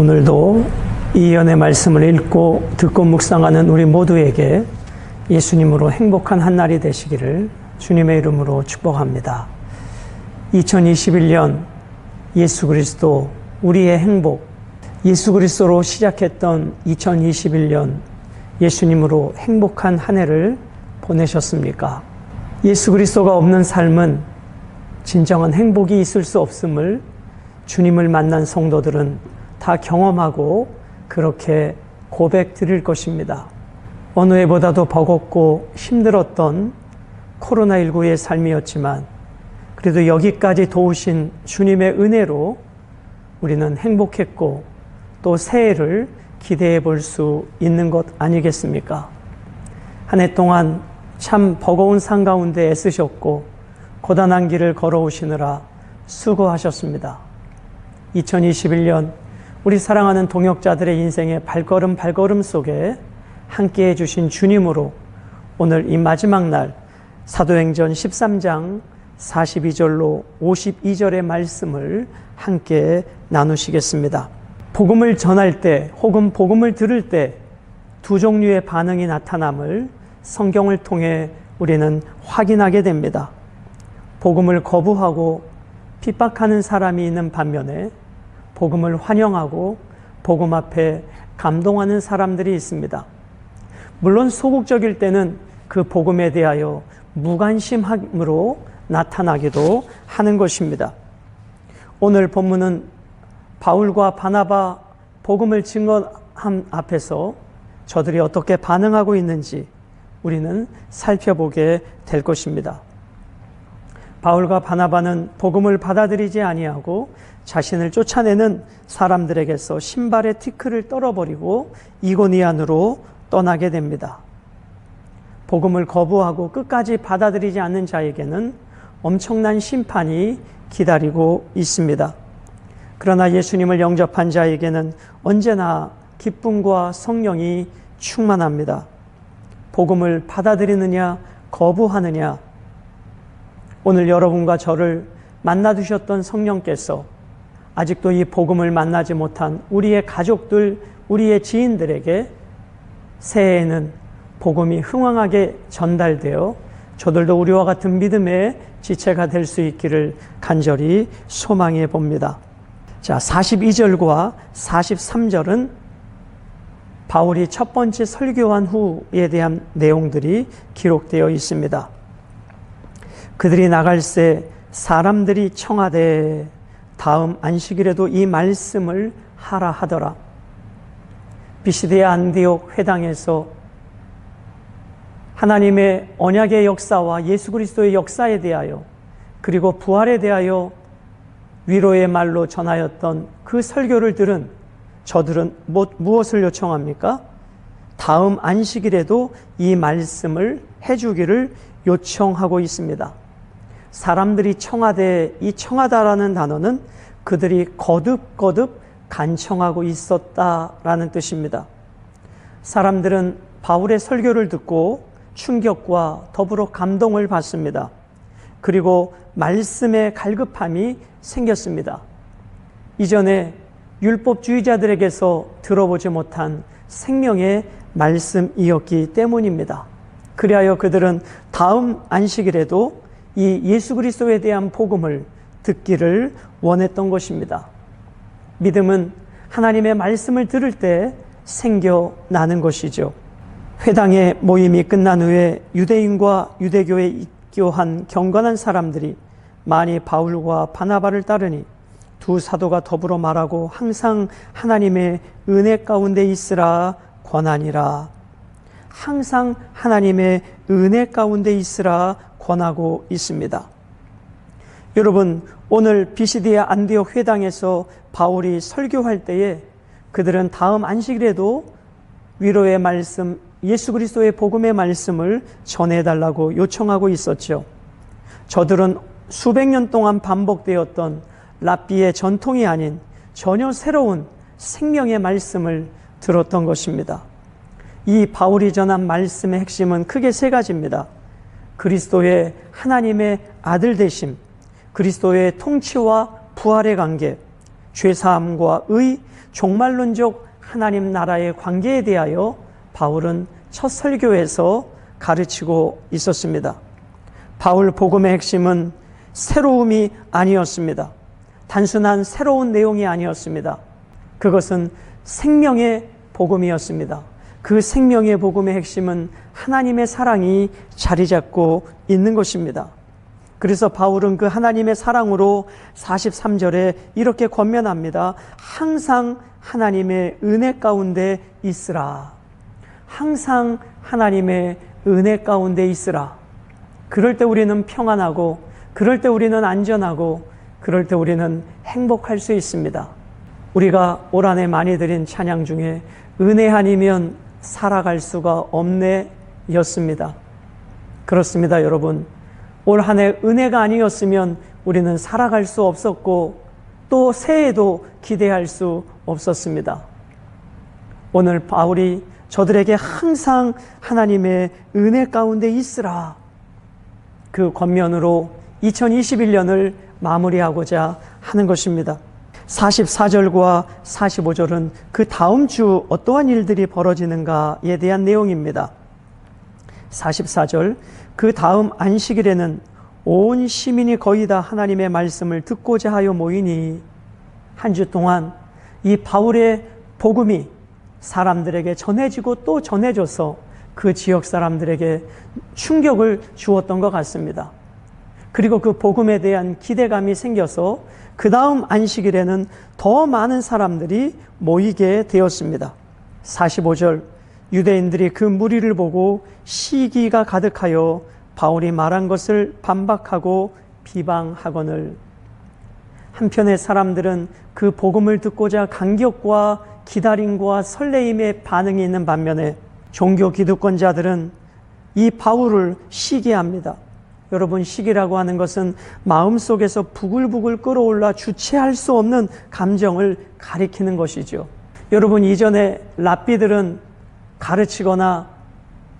오늘도 이 연의 말씀을 읽고 듣고 묵상하는 우리 모두에게 예수님으로 행복한 한 날이 되시기를 주님의 이름으로 축복합니다. 2021년 예수 그리스도 우리의 행복 예수 그리스도로 시작했던 2021년 예수님으로 행복한 한 해를 보내셨습니까? 예수 그리스도가 없는 삶은 진정한 행복이 있을 수 없음을 주님을 만난 성도들은 다 경험하고 그렇게 고백 드릴 것입니다. 어느 해보다도 버겁고 힘들었던 코로나19의 삶이었지만 그래도 여기까지 도우신 주님의 은혜로 우리는 행복했고 또 새해를 기대해 볼 수 있는 것 아니겠습니까? 한 해 동안 참 버거운 상 가운데 애쓰셨고 고단한 길을 걸어오시느라 수고하셨습니다. 2021년 우리 사랑하는 동역자들의 인생의 발걸음 발걸음 속에 함께 해주신 주님으로 오늘 이 마지막 날 사도행전 13장 42절로 52절의 말씀을 함께 나누시겠습니다. 복음을 전할 때 혹은 복음을 들을 때 두 종류의 반응이 나타남을 성경을 통해 우리는 확인하게 됩니다. 복음을 거부하고 핍박하는 사람이 있는 반면에 복음을 환영하고 복음 앞에 감동하는 사람들이 있습니다. 물론 소극적일 때는 그 복음에 대하여 무관심함으로 나타나기도 하는 것입니다. 오늘 본문은 바울과 바나바 복음을 증거함 앞에서 저들이 어떻게 반응하고 있는지 우리는 살펴보게 될 것입니다. 바울과 바나바는 복음을 받아들이지 아니하고 자신을 쫓아내는 사람들에게서 신발의 티크를 떨어버리고 이고니안으로 떠나게 됩니다. 복음을 거부하고 끝까지 받아들이지 않는 자에게는 엄청난 심판이 기다리고 있습니다. 그러나 예수님을 영접한 자에게는 언제나 기쁨과 성령이 충만합니다. 복음을 받아들이느냐, 거부하느냐, 오늘 여러분과 저를 만나 두셨던 성령께서 아직도 이 복음을 만나지 못한 우리의 가족들, 우리의 지인들에게 새해에는 복음이 흥왕하게 전달되어 저들도 우리와 같은 믿음의 지체가 될 수 있기를 간절히 소망해 봅니다. 자, 42절과 43절은 바울이 첫 번째 설교한 후에 대한 내용들이 기록되어 있습니다. 그들이 나갈새 사람들이 청하되 다음 안식일에도 이 말씀을 하라 하더라. 비시드의 안디옥 회당에서 하나님의 언약의 역사와 예수 그리스도의 역사에 대하여 그리고 부활에 대하여 위로의 말로 전하였던 그 설교를 들은 저들은 무엇을 요청합니까? 다음 안식일에도 이 말씀을 해주기를 요청하고 있습니다. 사람들이 청하되 이 청하다라는 단어는 그들이 거듭거듭 간청하고 있었다라는 뜻입니다. 사람들은 바울의 설교를 듣고 충격과 더불어 감동을 받습니다. 그리고 말씀의 갈급함이 생겼습니다. 이전에 율법주의자들에게서 들어보지 못한 생명의 말씀이었기 때문입니다. 그리하여 그들은 다음 안식일에도 이 예수 그리스도에 대한 복음을 듣기를 원했던 것입니다. 믿음은 하나님의 말씀을 들을 때 생겨나는 것이죠. 회당의 모임이 끝난 후에 유대인과 유대교에 입교한 경건한 사람들이 많이 바울과 바나바를 따르니 두 사도가 더불어 말하고 항상 하나님의 은혜 가운데 있으라 권하니라. 항상 하나님의 은혜 가운데 있으라 권하고 있습니다. 여러분, 오늘 비시디의 안디옥 회당에서 바울이 설교할 때에 그들은 다음 안식일에도 위로의 말씀, 예수 그리스도의 복음의 말씀을 전해달라고 요청하고 있었죠. 저들은 수백 년 동안 반복되었던 랍비의 전통이 아닌 전혀 새로운 생명의 말씀을 들었던 것입니다. 이 바울이 전한 말씀의 핵심은 크게 세 가지입니다. 그리스도의 하나님의 아들 되심, 그리스도의 통치와 부활의 관계, 죄사함과 의, 종말론적 하나님 나라의 관계에 대하여 바울은 첫 설교에서 가르치고 있었습니다. 바울 복음의 핵심은 새로움이 아니었습니다. 단순한 새로운 내용이 아니었습니다. 그것은 생명의 복음이었습니다. 그 생명의 복음의 핵심은 하나님의 사랑이 자리 잡고 있는 것입니다. 그래서 바울은 그 하나님의 사랑으로 43절에 이렇게 권면합니다. 항상 하나님의 은혜 가운데 있으라. 항상 하나님의 은혜 가운데 있으라. 그럴 때 우리는 평안하고, 그럴 때 우리는 안전하고, 그럴 때 우리는 행복할 수 있습니다. 우리가 올 한 해 많이 드린 찬양 중에 은혜 아니면 살아갈 수가 없네 였습니다. 그렇습니다, 여러분. 올 한 해 은혜가 아니었으면 우리는 살아갈 수 없었고 또 새해도 기대할 수 없었습니다. 오늘 바울이 저들에게 항상 하나님의 은혜 가운데 있으라. 그 권면으로 2021년을 마무리하고자 하는 것입니다. 44절과 45절은 그 다음 주 어떠한 일들이 벌어지는가에 대한 내용입니다. 44절, 그 다음 안식일에는 온 시민이 거의 다 하나님의 말씀을 듣고자 하여 모이니 한 주 동안 이 바울의 복음이 사람들에게 전해지고 또 전해져서 그 지역 사람들에게 충격을 주었던 것 같습니다. 그리고 그 복음에 대한 기대감이 생겨서 그 다음 안식일에는 더 많은 사람들이 모이게 되었습니다. 45절 유대인들이 그 무리를 보고 시기가 가득하여 바울이 말한 것을 반박하고 비방하거늘 한편의 사람들은 그 복음을 듣고자 감격과 기다림과 설레임의 반응이 있는 반면에 종교 기득권자들은 이 바울을 시기합니다. 여러분 시기라고 하는 것은 마음속에서 부글부글 끓어올라 주체할 수 없는 감정을 가리키는 것이죠. 여러분 이전에 랍비들은 가르치거나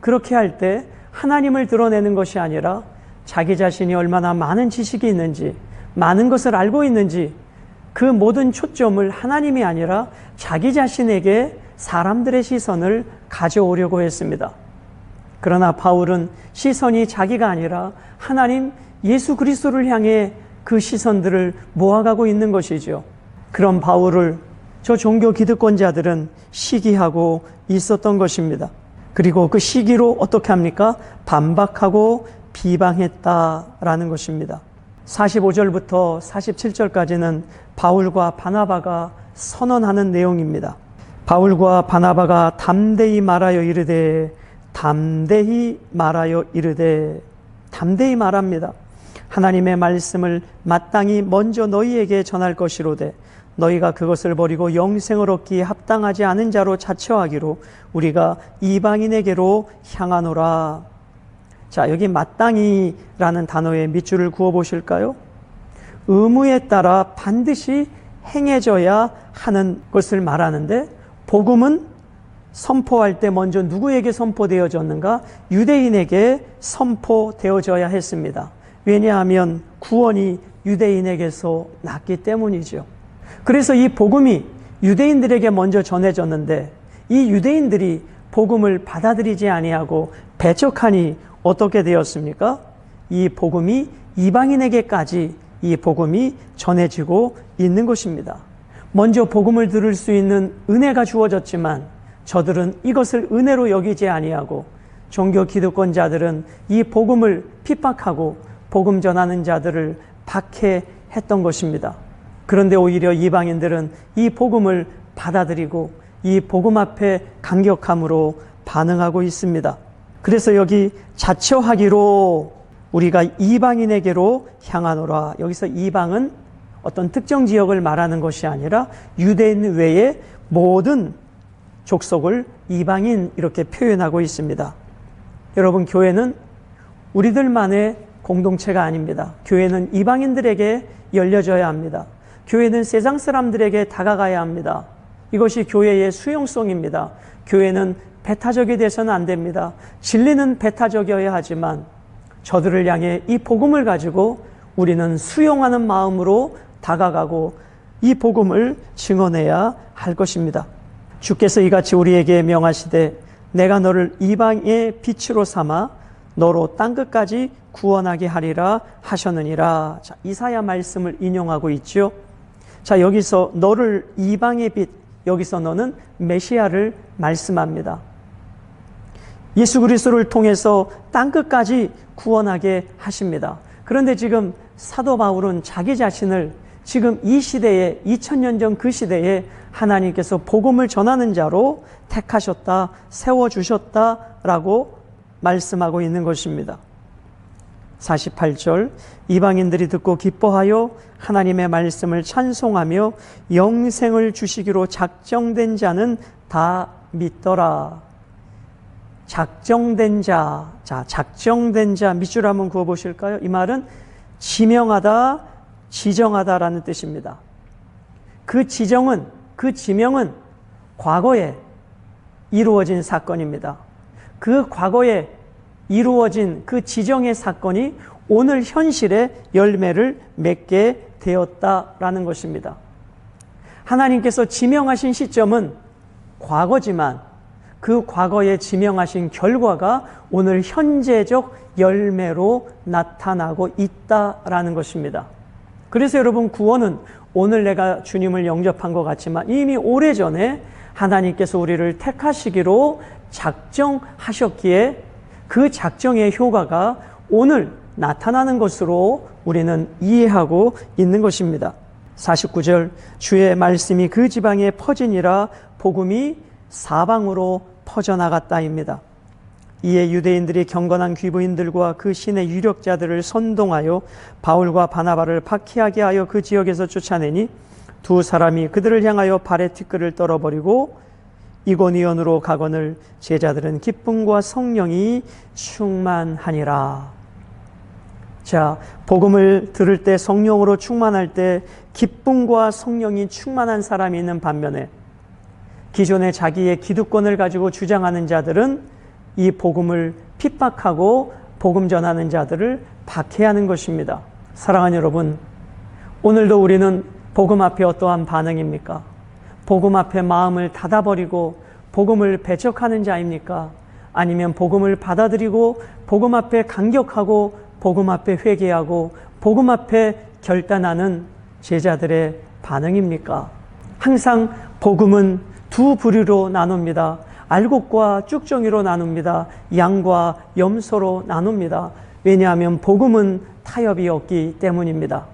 그렇게 할 때 하나님을 드러내는 것이 아니라 자기 자신이 얼마나 많은 지식이 있는지 많은 것을 알고 있는지 그 모든 초점을 하나님이 아니라 자기 자신에게 사람들의 시선을 가져오려고 했습니다. 그러나 바울은 시선이 자기가 아니라 하나님 예수 그리스도를 향해 그 시선들을 모아가고 있는 것이죠. 그런 바울을 저 종교 기득권자들은 시기하고 있었던 것입니다. 그리고 그 시기로 어떻게 합니까? 반박하고 비방했다라는 것입니다. 45절부터 47절까지는 바울과 바나바가 선언하는 내용입니다. 바울과 바나바가 담대히 말하여 이르되 담대히 말하여 이르되 담대히 말합니다. 하나님의 말씀을 마땅히 먼저 너희에게 전할 것이로되 너희가 그것을 버리고 영생을 얻기에 합당하지 않은 자로 자처하기로 우리가 이방인에게로 향하노라. 자, 여기 마땅히라는 단어에 밑줄을 그어 보실까요? 의무에 따라 반드시 행해져야 하는 것을 말하는데 복음은 선포할 때 먼저 누구에게 선포되어졌는가? 유대인에게 선포되어져야 했습니다. 왜냐하면 구원이 유대인에게서 났기 때문이죠. 그래서 이 복음이 유대인들에게 먼저 전해졌는데 이 유대인들이 복음을 받아들이지 아니하고 배척하니 어떻게 되었습니까? 이 복음이 이방인에게까지 이 복음이 전해지고 있는 것입니다. 먼저 복음을 들을 수 있는 은혜가 주어졌지만 저들은 이것을 은혜로 여기지 아니하고 종교 기득권자들은 이 복음을 핍박하고 복음 전하는 자들을 박해했던 것입니다. 그런데 오히려 이방인들은 이 복음을 받아들이고 이 복음 앞에 강격함으로 반응하고 있습니다. 그래서 여기 자처하기로 우리가 이방인에게로 향하노라. 여기서 이방은 어떤 특정 지역을 말하는 것이 아니라 유대인 외의 모든 족속을 이방인 이렇게 표현하고 있습니다. 여러분, 교회는 우리들만의 공동체가 아닙니다. 교회는 이방인들에게 열려져야 합니다. 교회는 세상 사람들에게 다가가야 합니다. 이것이 교회의 수용성입니다. 교회는 배타적이 돼서는 안 됩니다. 진리는 배타적이어야 하지만 저들을 향해 이 복음을 가지고 우리는 수용하는 마음으로 다가가고 이 복음을 증언해야 할 것입니다. 주께서 이같이 우리에게 명하시되 내가 너를 이방의 빛으로 삼아 너로 땅 끝까지 구원하게 하리라 하셨느니라. 자, 이사야 말씀을 인용하고 있죠. 자, 여기서 너를 이방의 빛, 여기서 너는 메시아를 말씀합니다. 예수 그리스도를 통해서 땅 끝까지 구원하게 하십니다. 그런데 지금 사도 바울은 자기 자신을 지금 이 시대에 2000년 전 그 시대에 하나님께서 복음을 전하는 자로 택하셨다, 세워 주셨다라고 말씀하고 있는 것입니다. 48절 이방인들이 듣고 기뻐하여 하나님의 말씀을 찬송하며 영생을 주시기로 작정된 자는 다 믿더라. 작정된 자, 자, 작정된 자 밑줄 한번 그어 보실까요? 이 말은 지명하다, 지정하다라는 뜻입니다. 그 지정은, 그 지명은 과거에 이루어진 사건입니다. 그 과거에 이루어진 그 지정의 사건이 오늘 현실의 열매를 맺게 되었다라는 것입니다. 하나님께서 지명하신 시점은 과거지만 그 과거에 지명하신 결과가 오늘 현재적 열매로 나타나고 있다라는 것입니다. 그래서 여러분 구원은 오늘 내가 주님을 영접한 것 같지만 이미 오래전에 하나님께서 우리를 택하시기로 작정하셨기에 그 작정의 효과가 오늘 나타나는 것으로 우리는 이해하고 있는 것입니다. 49절 주의 말씀이 그 지방에 퍼지니라 복음이 사방으로 퍼져나갔다입니다. 이에 유대인들이 경건한 귀부인들과 그 신의 유력자들을 선동하여 바울과 바나바를 박해하게 하여 그 지역에서 쫓아내니 두 사람이 그들을 향하여 발에 티끌을 떨어버리고 이고니온으로 가거늘 제자들은 기쁨과 성령이 충만하니라. 자, 복음을 들을 때 성령으로 충만할 때 기쁨과 성령이 충만한 사람이 있는 반면에 기존의 자기의 기득권을 가지고 주장하는 자들은 이 복음을 핍박하고 복음 전하는 자들을 박해하는 것입니다. 사랑하는 여러분, 오늘도 우리는 복음 앞에 어떠한 반응입니까? 복음 앞에 마음을 닫아버리고 복음을 배척하는 자입니까? 아니면 복음을 받아들이고 복음 앞에 강격하고 복음 앞에 회개하고 복음 앞에 결단하는 제자들의 반응입니까? 항상 복음은 두 부류로 나눕니다. 알곡과 쭉정이로 나눕니다. 양과 염소로 나눕니다. 왜냐하면 복음은 타협이 없기 때문입니다.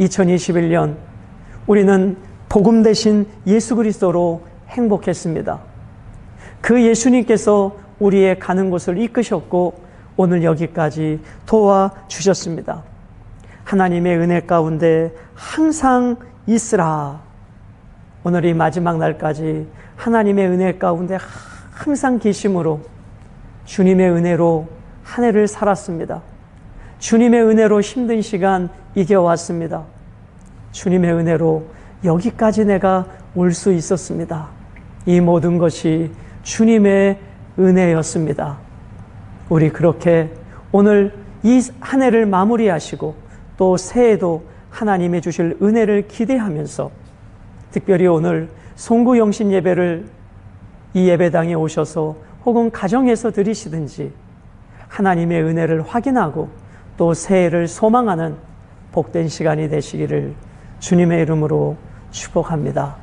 2021년 우리는 복음 대신 예수 그리스도로 행복했습니다. 그 예수님께서 우리의 가는 곳을 이끄셨고 오늘 여기까지 도와주셨습니다. 하나님의 은혜 가운데 항상 있으라. 오늘 이 마지막 날까지 하나님의 은혜 가운데 항상 계심으로 주님의 은혜로 한 해를 살았습니다. 주님의 은혜로 힘든 시간 이겨왔습니다. 주님의 은혜로 여기까지 내가 올 수 있었습니다. 이 모든 것이 주님의 은혜였습니다. 우리 그렇게 오늘 이 한 해를 마무리하시고 또 새해도 하나님의 주실 은혜를 기대하면서 특별히 오늘 송구 영신 예배를 이 예배당에 오셔서 혹은 가정에서 드리시든지 하나님의 은혜를 확인하고 또 새해를 소망하는 복된 시간이 되시기를 주님의 이름으로 축복합니다.